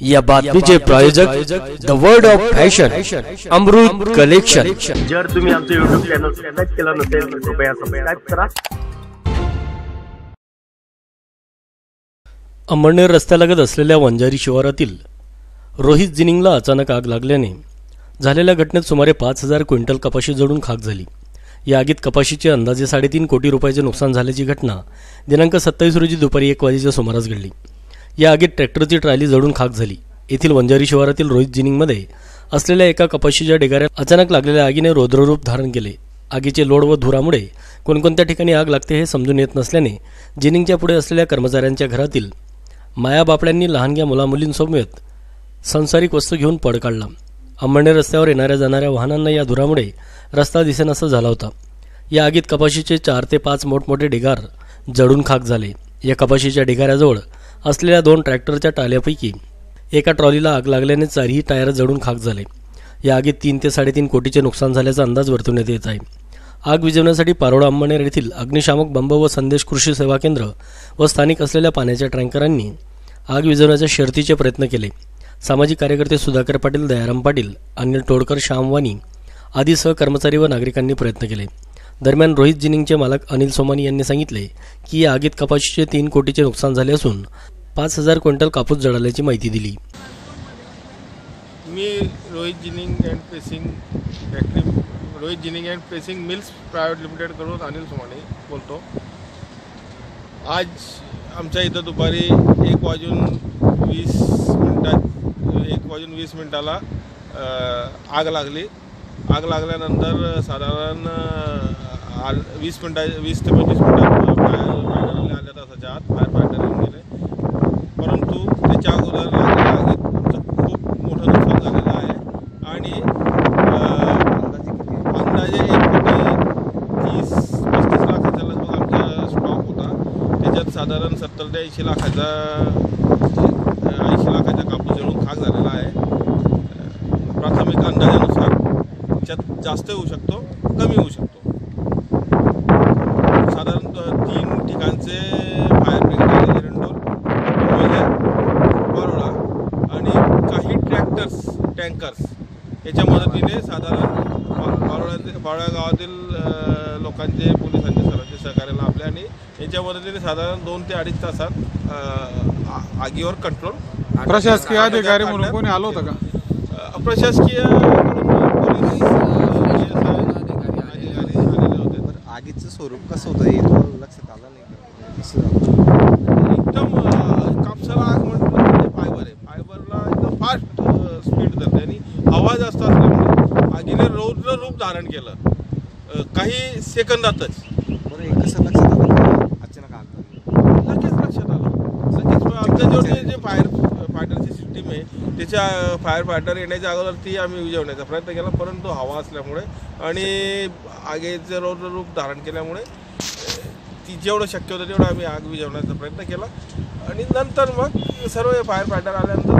या बातमीचे प्रायोजक the world of fashion Amrut collection जर तुम्ही आमचे युट्यूब चॅनल सबस्क्राईब केला नसेल तर कृपया सबस्क्राईब करा. अंबळनेर रस्त्यालगत असलेल्या वंजारी शिवारातील रोहित जिनिंगला अचानक आग लागल्याने झालेल्या घटनेत सुमारे पाच हजार क्विंटल कपाशी जळून खाक झाली. या आगीत कपाशीचे अंदाजे साडेतीन कोटी रुपयाचे नुकसान झाल्याची घटना दिनांक सत्तावीस रोजी दुपारी एक वाजेच्या सुमारास घडली. या आगीत ट्रॅक्टरची ट्रॉली जळून खाक झाली. येथील वंजारी शिवारातील रोहित जिनिंगमध्ये असलेल्या एका कपाशीच्या ढिगाऱ्यात अचानक लागलेल्या आगीने रौद्ररूप धारण केले. आगीचे लोड व धुरामुळे कोणकोणत्या ठिकाणी आग लागते हे समजून येत नसल्याने जिनिंगच्या पुढे असलेल्या कर्मचाऱ्यांच्या घरातील माया बापड्यांनी लहानग्या मुलामुलींसमवेत संसारिक वस्तू घेऊन पड काढला. अंबळनेर रस्त्यावर येणाऱ्या जाणाऱ्या वाहनांना या धुरामुळे रस्ता दिसेनासा झाला होता. या आगीत कपाशीचे चार ते पाच मोठमोठे ढिगार जळून खाक झाले. या कपाशीच्या ढिगाऱ्याजवळ असलेल्या दोन ट्रॅक्टरच्या टाल्यापैकी एका ट्रॉलीला आग लागल्याने चारही टायर जळून खाक झाले. या आगीत तीन ते साडेतीन कोटीचे नुकसान झाल्याचा अंदाज वर्तवण्यात येत आहे. आग विझवण्यासाठी पारोळा अंबनेर येथील अग्निशामक बंब व संदेश कृषी सेवा केंद्र व स्थानिक असलेल्या पाण्याच्या टँकरांनी आग विझवण्याच्या शर्तीचे प्रयत्न केले. सामाजिक कार्यकर्ते सुधाकर पाटील दयाराम पाटील अनिल टोडकर श्यामवानी आदी सहकर्मचारी व नागरिकांनी प्रयत्न केले. दरम्यान रोहित जिनिंगचे मालक अनिल सोमानी यांनी सांगितले की या आगीत कपाशीचे तीन कोटीचे नुकसान झाले असून पाच हजार क्विंटल कापूस जळाल्याची माहिती दिली. मी Rohit ginning and pressing factory Rohit ginning and pressing mills private लिमिटेडकडून अनिल सोमाने बोलतो. आज आमच्या इथं दुपारी एक वाजून वीस मिनटात एक वाजून वीस मिनटाला आग लागली. आग लागल्यानंतर साधारण आल- वीस मिनटा वीस ते पंचवीस मिनटात फायर आल्या तासाच्या आत फायर फायटर येऊन गेले. परंतु त्याच्या अगोदर लागलेल्या आगीत आमचं खूप मोठं नुकसान झालेलं आहे. आणि अंदाजे एक कोटी तीस पस्तीस लाखाचा लगभग आमचा स्टॉक होता. त्याच्यात साधारण सत्तर ते ऐंशी लाखाचा ऐंशी लाखाचा कापूस जळून खाक झालेला आहे. प्राथमिक अंदाजानुसार त्याच्यात जास्त टँकर्स याच्या मदतीने साधारण बारोडा बारोडा गावातील लोकांचे पोलिसांचे सर्वांचे सहकार्य लाभले आणि याच्या मदतीने साधारण दोन ते अडीच तासात आगीवर कंट्रोल प्रशासकीय अधिकारी म्हणून कोणी आलं होतं का? प्रशासकीय पोलीस अधिकारी आलेले होते बरं आगीचं स्वरूप कसं होतं हे तुम्हाला लक्षात आलं नाही जास्त असल्यामुळे आगीने रौद्र रूप धारण केलं. काही सेकंदातच. बरं कसं लक्षात आलं. की अचानक आग लगेच लक्षात आलं. लगेच. आमच्या जेवढे जे फायर फायटरची सिस्टीम आहे त्याच्या फायर फायटर येण्याच्या अगोदर ती आम्ही विझवण्याचा प्रयत्न केला परंतु हवा असल्यामुळे आणि आगीचं रौद्र रूप धारण केल्यामुळे ती जेवढं शक्य होतं तेवढं आम्ही आग विझवण्याचा प्रयत्न केला. आणि नंतर मग सर्व फायर फायटर आल्यानंतर